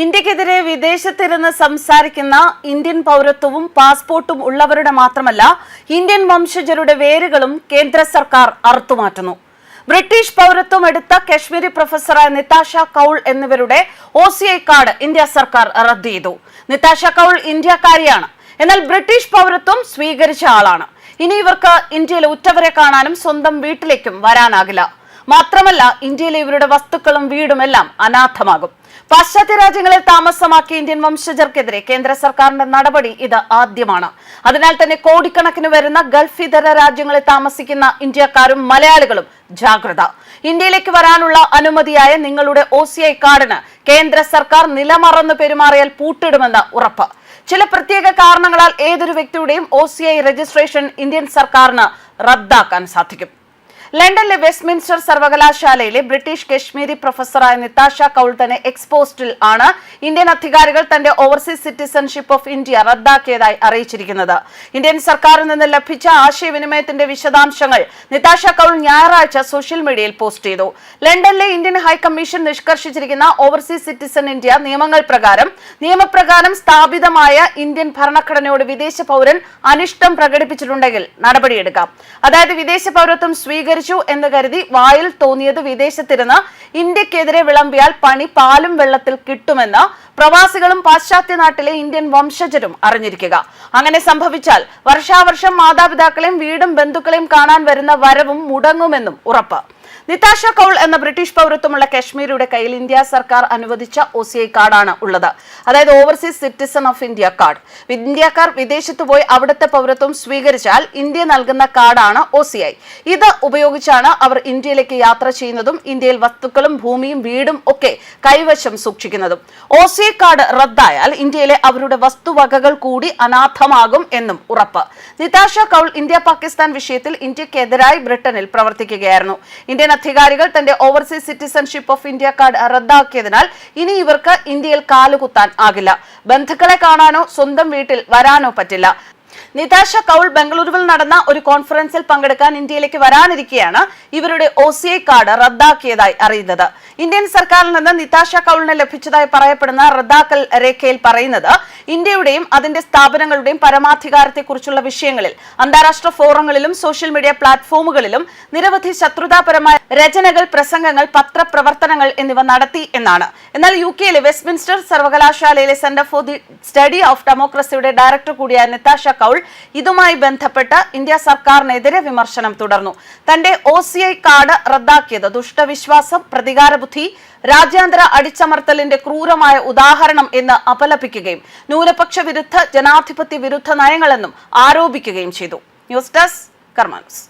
ഇന്ത്യക്കെതിരെ വിദേശത്തിരുന്ന് സംസാരിക്കുന്ന ഇന്ത്യൻ പൗരത്വവും പാസ്പോർട്ടും ഉള്ളവരുടെ മാത്രമല്ല ഇന്ത്യൻ വംശജരുടെ വേരുകളും കേന്ദ്ര സർക്കാർ അറുത്തുമാറ്റുന്നു. ബ്രിട്ടീഷ് പൗരത്വം എടുത്ത കശ്മീരി പ്രൊഫസറായ നിതാഷ കൗൾ എന്നിവരുടെ O C I card India സർക്കാർ റദ്ദ് ചെയ്തു. നിതാഷ കൗൾ ഇന്ത്യക്കാരിയാണ്. എന്നാൽ ബ്രിട്ടീഷ് പൗരത്വം സ്വീകരിച്ച ആളാണ്. ഇനി ഇവർക്ക് ഇന്ത്യയിലെ ഉറ്റവരെ കാണാനും സ്വന്തം വീട്ടിലേക്കും വരാനാകില്ല. മാത്രമല്ല ഇന്ത്യയിലെ ഇവരുടെ വസ്തുക്കളും വീടുമെല്ലാം അനാഥമാകും. പാശ്ചാത്യ രാജ്യങ്ങളിൽ താമസമാക്കിയ ഇന്ത്യൻ വംശജർക്കെതിരെ കേന്ദ്ര സർക്കാരിന്റെ നടപടി ഇത് ആദ്യമാണ്. അതിനാൽ തന്നെ കോടിക്കണക്കിന് വരുന്ന ഗൾഫ് ഇതര രാജ്യങ്ങളിൽ താമസിക്കുന്ന ഇന്ത്യക്കാരും മലയാളികളും ജാഗ്രത. ഇന്ത്യയിലേക്ക് വരാനുള്ള അനുമതിയായ നിങ്ങളുടെ ഒ കാർഡിന് കേന്ദ്ര സർക്കാർ നിലമറന്ന് പെരുമാറിയാൽ പൂട്ടിടുമെന്ന് ഉറപ്പ്. ചില പ്രത്യേക കാരണങ്ങളാൽ ഏതൊരു വ്യക്തിയുടെയും ഒ രജിസ്ട്രേഷൻ ഇന്ത്യൻ സർക്കാരിന് റദ്ദാക്കാൻ സാധിക്കും. ലണ്ടനിലെ വെസ്റ്റ്മിൻസ്റ്റർ സർവകലാശാലയിലെ ബ്രിട്ടീഷ് കശ്മീരി പ്രൊഫസറായ നിതാഷ കൌൾ തന്നെ എക്സ്പോസ്റ്റിൽ ആണ്. ഇന്ത്യൻ അധികാരികൾ തന്റെ ഓവർസീസ് സിറ്റിസൺഷിപ്പ് ഓഫ് ഇന്ത്യ റദ്ദാക്കിയതായി അറിയിച്ചിരിക്കുന്നത്. ഇന്ത്യൻ സർക്കാരിൽ നിന്ന് ലഭിച്ച ആശയവിനിമയത്തിന്റെ വിശദാംശങ്ങൾ നിതാഷ കൌൾ ഞായറാഴ്ച സോഷ്യൽ മീഡിയയിൽ പോസ്റ്റ് ചെയ്തു. ലണ്ടനിലെ ഇന്ത്യൻ ഹൈക്കമ്മീഷൻ നിഷ്കർഷിച്ചിരിക്കുന്ന ഓവർസീസ് സിറ്റിസൺ ഇന്ത്യ നിയമങ്ങൾ പ്രകാരം നിയമപ്രകാരം സ്ഥാപിതമായ ഇന്ത്യൻ ഭരണഘടനയോട് വിദേശ പൗരൻ അനിഷ്ടം പ്രകടിപ്പിച്ചിട്ടുണ്ടെങ്കിൽ നടപടിയെടുക്കാം. അതായത് വിദേശ പൗരത്വം സ്വീകരിച്ചു എന്ന് കരുതി വായിൽ തോന്നിയത് വിദേശത്തിരുന്ന് ഇന്ത്യക്കെതിരെ വിളമ്പിയാൽ പണി പാലും വെള്ളത്തിൽ കിട്ടുമെന്ന് പ്രവാസികളും പാശ്ചാത്യ നാട്ടിലെ ഇന്ത്യൻ വംശജരും അറിഞ്ഞിരിക്കുക. അങ്ങനെ സംഭവിച്ചാൽ വർഷാവർഷം മാതാപിതാക്കളെയും വീടും ബന്ധുക്കളെയും കാണാൻ വരുന്ന വരവും മുടങ്ങുമെന്നും ഉറപ്പ്. നിതാഷ കൗൾ എന്ന ബ്രിട്ടീഷ് പൗരത്വമുള്ള കശ്മീരിയുടെ കയ്യിൽ ഇന്ത്യ സർക്കാർ അനുവദിച്ച ഒ സി ഐ കാർഡാണ് ഉള്ളത്. അതായത് overseas citizen of India card. ഇന്ത്യക്കാർ വിദേശത്ത് പോയി അവിടുത്തെ പൗരത്വം സ്വീകരിച്ചാൽ ഇന്ത്യ നൽകുന്ന കാർഡാണ് ഒ സി ഐ. ഇത് ഉപയോഗിച്ചാണ് അവർ ഇന്ത്യയിലേക്ക് യാത്ര ചെയ്യുന്നതും ഇന്ത്യയിൽ വസ്തുക്കളും ഭൂമിയും വീടും ഒക്കെ കൈവശം സൂക്ഷിക്കുന്നതും. ഒ സി ഐ കാർഡ് റദ്ദായാൽ ഇന്ത്യയിലെ അവരുടെ വസ്തുവകകൾ കൂടി അനാഥമാകും എന്നും ഉറപ്പ്. നിതാഷ കൗൾ ഇന്ത്യ പാകിസ്ഥാൻ വിഷയത്തിൽ ഇന്ത്യക്കെതിരായി ബ്രിട്ടനിൽ പ്രവർത്തിക്കുകയായിരുന്നു. ഇന്ത്യൻ അധികാരികൾ തന്റെ overseas citizenship of India card റദ്ദാക്കിയതിനാൽ ഇനി ഇവർക്ക് ഇന്ത്യയിൽ കാലുകുത്താൻ ആകില്ല. ബന്ധുക്കളെ കാണാനോ സ്വന്തം വീട്ടിൽ വരാനോ പറ്റില്ല. നിതാഷ കൗൾ ബംഗളൂരുവിൽ നടന്ന ഒരു കോൺഫറൻസിൽ പങ്കെടുക്കാൻ ഇന്ത്യയിലേക്ക് വരാനിരിക്കെയാണ് ഇവരുടെ ഒ സി ഐ കാർഡ് റദ്ദാക്കിയതായി അറിയുന്നത്. ഇന്ത്യൻ സർക്കാരിൽ നിന്ന് നിതാഷ കൗളിന് ലഭിച്ചതായി പറയപ്പെടുന്ന റദ്ദാക്കൽ രേഖയിൽ പറയുന്നത് ഇന്ത്യയുടെയും അതിന്റെ സ്ഥാപനങ്ങളുടെയും പരമാധികാരത്തെക്കുറിച്ചുള്ള വിഷയങ്ങളിൽ അന്താരാഷ്ട്ര ഫോറങ്ങളിലും സോഷ്യൽ മീഡിയ പ്ലാറ്റ്ഫോമുകളിലും നിരവധി ശത്രുതാപരമായ രചനകൾ പ്രസംഗങ്ങൾ പത്രപ്രവർത്തനങ്ങൾ എന്നിവ നടത്തി എന്നാണ് എന്നാൽ യു കെയിലെ വെസ്റ്റ്മിൻസ്റ്റർ സർവകലാശാലയിലെ centre for the study of ഡെമോക്രസിയുടെ director കൂടിയായ നിതാഷ കൗൾ ഇതുമായി ബന്ധപ്പെട്ട് ഇന്ത്യ സർക്കാരിനെതിരെ വിമർശനം തുടർന്നു. തന്റെ ഒ കാർഡ് റദ്ദാക്കിയത് ദുഷ്ടവിശ്വാസം പ്രതികാരബുദ്ധി രാജ്യാന്തര അടിച്ചമർത്തലിന്റെ ക്രൂരമായ ഉദാഹരണം എന്ന് അപലപിക്കുകയും ന്യൂനപക്ഷ വിരുദ്ധ ജനാധിപത്യ വിരുദ്ധ നയങ്ങളെന്നും ആരോപിക്കുകയും ചെയ്തു. News desk കർമാനസ്